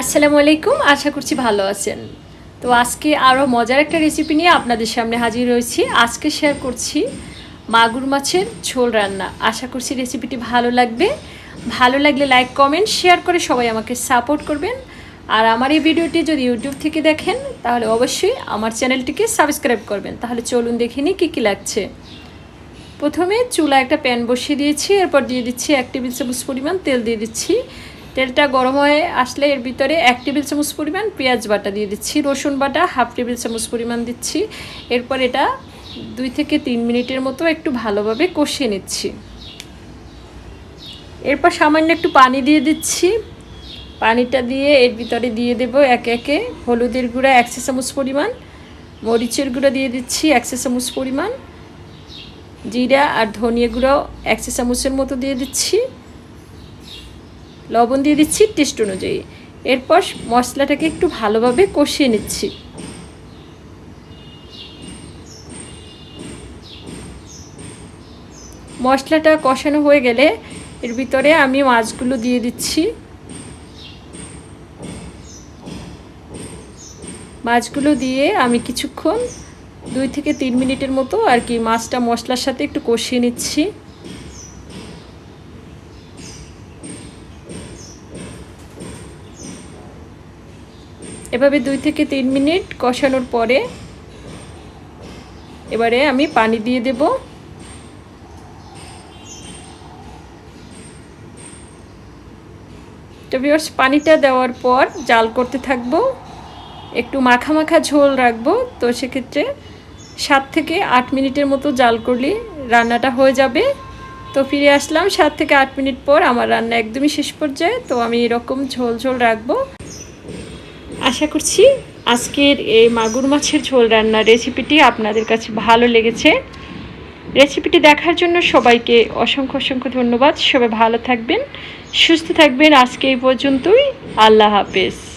আসসালামু আলাইকুম, আশা করছি ভালো আছেন। তো আজকে আরও মজার একটা রেসিপি নিয়ে আপনাদের সামনে হাজির হয়েছি। আজকে শেয়ার করছি মাগুর মাছের ঝোল রান্না। আশা করছি রেসিপিটি ভালো লাগবে। ভালো লাগলে লাইক কমেন্ট শেয়ার করে সবাই আমাকে সাপোর্ট করবেন। আর আমার এই ভিডিওটি যদি ইউটিউব থেকে দেখেন, তাহলে অবশ্যই আমার চ্যানেলটিকে সাবস্ক্রাইব করবেন। তাহলে চলুন দেখে নিই কী কী লাগছে। প্রথমে চুলা একটা প্যান বসিয়ে দিয়েছি। এরপর দিয়ে দিচ্ছি এক টেবিল চামচ পরিমাণ তেল দিয়ে দিচ্ছি। তেলটা গরম হয়ে আসলে এর ভিতরে এক টেবিল চামচ পরিমাণ পেঁয়াজ বাটা দিয়ে দিচ্ছি, রসুন বাটা হাফ টেবিল চামচ পরিমাণ দিচ্ছি। এরপর এটা দুই থেকে তিন মিনিটের মতো একটু ভালোভাবে কষিয়ে নিচ্ছি। এরপর সামান্য একটু পানি দিয়ে দিচ্ছি। পানিটা দিয়ে এর ভিতরে দিয়ে দেব একে একে হলুদের গুঁড়া একশো চামচ পরিমাণ, মরিচের গুঁড়া দিয়ে দিচ্ছি একশো চামচ পরিমাণ, জিরা আর ধনিয়া গুঁড়ো একশো চামচের মতো দিয়ে দিচ্ছি। লবণ দিয়ে দিচ্ছি টেস্ট অনুযায়ী। এরপর মশলাটাকে একটু ভালোভাবে কষিয়ে নিচ্ছি। মশলাটা কষানো হয়ে গেলে এর ভিতরে আমি মাছগুলো দিয়ে দিচ্ছি। মাছগুলো দিয়ে আমি কিছুক্ষণ দুই থেকে তিন মিনিটের মতো আর কি মাছটা মশলার সাথে একটু কষিয়ে নিচ্ছি। এভাবে দুই থেকে তিন মিনিট কষানোর পরে এবারে আমি পানি দিয়ে দেব। তো পানিটা দেওয়ার পর জাল করতে থাকব। একটু মাখা মাখা ঝোল রাখব। তো সেক্ষেত্রে সাত থেকে আট মিনিটের মতো জাল করলে রান্নাটা হয়ে যাবে। তো ফিরে আসলাম সাত থেকে আট মিনিট পর। আমার রান্না একদমই শেষ পর্যায়ে। তো আমি এরকম ঝোল ঝোল রাখব। আশা করছি আজকের এই মাগুর মাছের ঝোল রান্নার রেসিপিটি আপনাদের কাছে ভালো লেগেছে। রেসিপিটি দেখার জন্য সবাইকে অসংখ্য অসংখ্য ধন্যবাদ। সবাই ভালো থাকবেন, সুস্থ থাকবেন। আজকে এই পর্যন্তই। আল্লাহ হাফেজ।